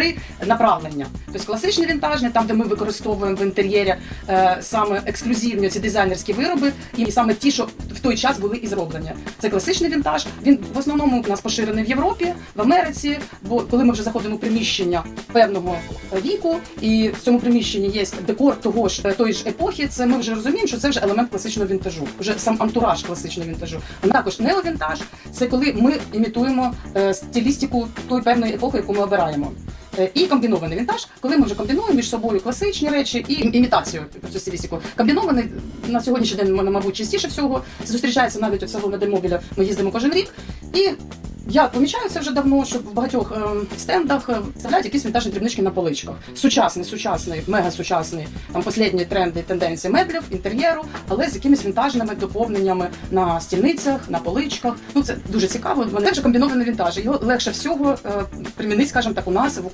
три направлення. Тобто класичний вінтажний, там де ми використовуємо в інтер'єрі е, саме ексклюзивні ці дизайнерські вироби, і саме ті, що в той час були і зроблені. Це класичний вінтаж. Він в основному у нас поширений в Європі, в Америці. Бо коли ми вже заходимо в приміщення певного віку, і в цьому приміщенні є декор того ж е, тої ж епохи, це ми вже розуміємо, що це вже елемент класичного вінтажу, вже сам антураж класичного вінтажу. А також неовінтаж це коли ми імітуємо е, стилістику тої певної епохи, яку ми обираємо. Е, І комбінований вінтаж, коли ми вже комбінуємо між собою класичні речі і імітацію цю стилістику. Комбінований на сьогоднішній день, мабуть, частіше всього зустрічається навіть у салони Демобіля. Ми їздимо кожен рік. І я помічаю це вже давно, що в багатьох ем, стендах е, вставляють якісь вінтажні дрібнички на поличках. Сучасний, сучасний, мега сучасний, там останні тренди, тенденції меблів, інтер'єру, але з якимись вінтажними доповненнями на стільницях, на поличках. Ну це дуже цікаво. Це вже комбінований вінтаж. Його легше всього е, примінити, скажімо так, у нас в Україні.